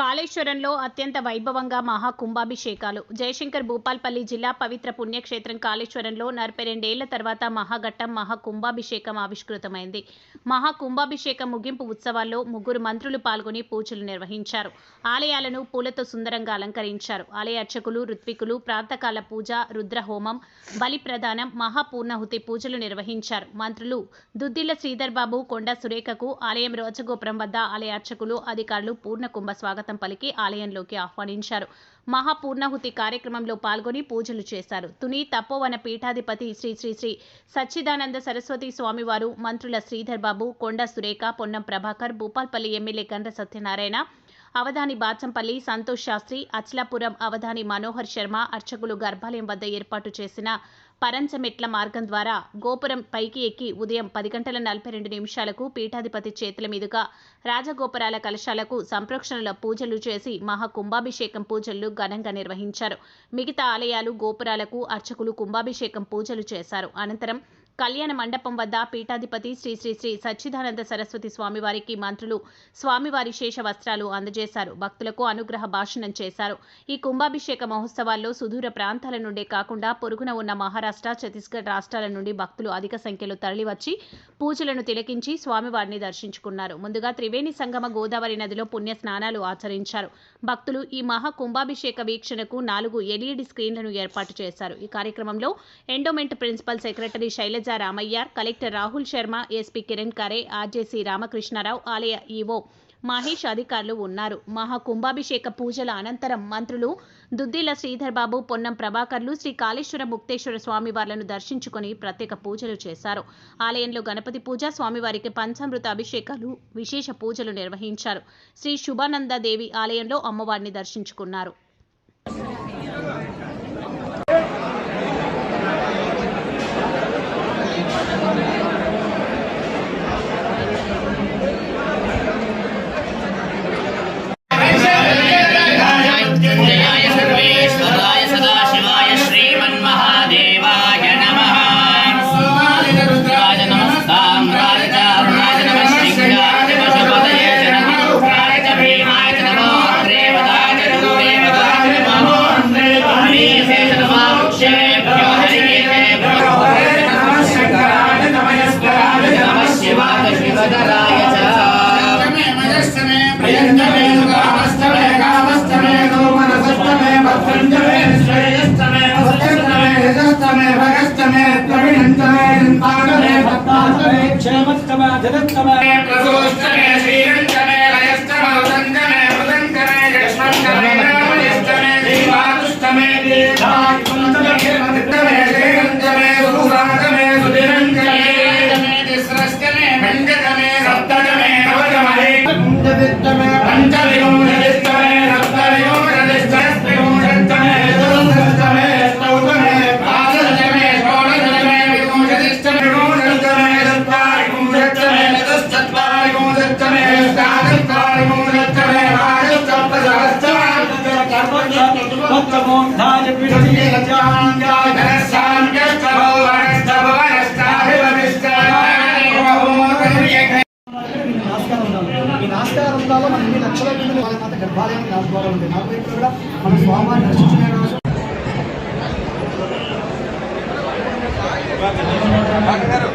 కాళేశ్వరంలో అత్యంత వైభవంగా మహా కుంభాభిషేకాలు జయశంకర్ భూపాల్పల్లి జిల్లా పవిత్ర పుణ్యక్షేత్రం కాళేశ్వరంలో నలభై రెండేళ్ళ తర్వాత మహాఘట్టం మహా కుంభాభిషేకం ఆవిష్కృతమైంది. మహా కుంభాభిషేకం ముగింపు ఉత్సవాల్లో ముగ్గురు మంత్రులు పాల్గొని పూజలు నిర్వహించారు. ఆలయాలను పూలతో సుందరంగా అలంకరించారు. ఆలయ అర్చకులు ఋత్వికులు ప్రాతకాల పూజ రుద్రహోమం బలి ప్రదానం మహాపూర్ణహుతి పూజలు నిర్వహించారు. మంత్రులు దుద్దిల్ల శ్రీధర్ బాబు కొండ సురేఖకు ఆలయం రోజగోపురం వద్ద ఆలయ అర్చకులు అధికారులు పూర్ణ కుంభ స్వాగతం పలికి ఆలయంలోకి ఆహ్వానించారు. మహాపూర్ణాహుతి కార్యక్రమంలో పాల్గొని పూజలు చేశారు. తుని తపోవన పీఠాధిపతి శ్రీ శ్రీ శ్రీ సచ్చిదానంద సరస్వతి స్వామివారు మంత్రుల శ్రీధర్ బాబు కొండ సురేఖ పొన్నం ప్రభాకర్ భూపాల్పల్లి ఎమ్మెల్యే గండ్ర సత్యనారాయణ అవధాని బాచంపల్లి సంతోష్ శాస్త్రి అచ్లాపురం అవధాని మనోహర్ శర్మ అర్చకులు గర్భాలయం వద్ద ఏర్పాటు చేసిన పరంచమెట్ల మార్గం ద్వారా గోపురం పైకి ఎక్కి ఉదయం పది గంటల నలభై రెండు నిమిషాలకు పీఠాధిపతి చేతుల మీదుగా రాజగోపురాల కలశాలకు సంప్రోక్షణల పూజలు చేసి మహా కుంభాభిషేకం పూజలు ఘనంగా నిర్వహించారు. మిగతా ఆలయాలు గోపురాలకు అర్చకులు కుంభాభిషేకం పూజలు చేశారు. అనంతరం కళ్యాణ మండపం వద్ద పీఠాధిపతి శ్రీ శ్రీ శ్రీ సచ్చిదానంద సరస్వతి స్వామివారికి మంత్రులు స్వామివారి శేష వస్త్రాలు అందజేశారు. భక్తులకు అనుగ్రహ భాషణం చేశారు. ఈ కుంభాభిషేక మహోత్సవాల్లో సుదూర ప్రాంతాల నుండే కాకుండా పొరుగున ఉన్న మహారాష్ట్ర ఛత్తీస్గఢ్ రాష్ట్రాల నుండి భక్తులు అధిక సంఖ్యలో తరలివచ్చి పూజలను తిలకించి స్వామివారిని దర్శించుకున్నారు. ముందుగా త్రివేణి సంగమ గోదావరి నదిలో పుణ్య స్నానాలు ఆచరించారు. భక్తులు ఈ మహా కుంభాభిషేక వీక్షణకు నాలుగు ఎల్ఈడి స్క్రీన్లను ఏర్పాటు చేశారు. ఈ కార్యక్రమంలో endowment principal secretary Sailaja Ramaiyar collector Rahul Sharma SP Kiran Khare RJC Ramakrishna Rao ఆలయ ఈవో మహేష్ అధికారులు ఉన్నారు. మహా కుంభాభిషేక పూజల అనంతరం మంత్రులు దుద్దిల శ్రీధర్ బాబు పొన్నం ప్రభాకర్లు శ్రీ కాళేశ్వర ముక్తేశ్వర స్వామివార్లను దర్శించుకొని ప్రత్యేక పూజలు చేశారు. ఆలయంలో గణపతి పూజ స్వామివారికి పంచామృత అభిషేకాలు విశేష పూజలు నిర్వహించారు. శ్రీ శుభానందదేవి ఆలయంలో అమ్మవారిని దర్శించుకున్నారు. जनतमे जनतागमे भक्तागमे क्षेमस्तमे जगत्तमे प्रसोष्टमे श्रीरणे మన మనకి లక్షల మంది వాళ్ళ మాత గర్భాలయం నాస్కారం ఉంది నాకు ఇప్పుడు కూడా మన స్వామిని దర్శించుకునే రోజు గారు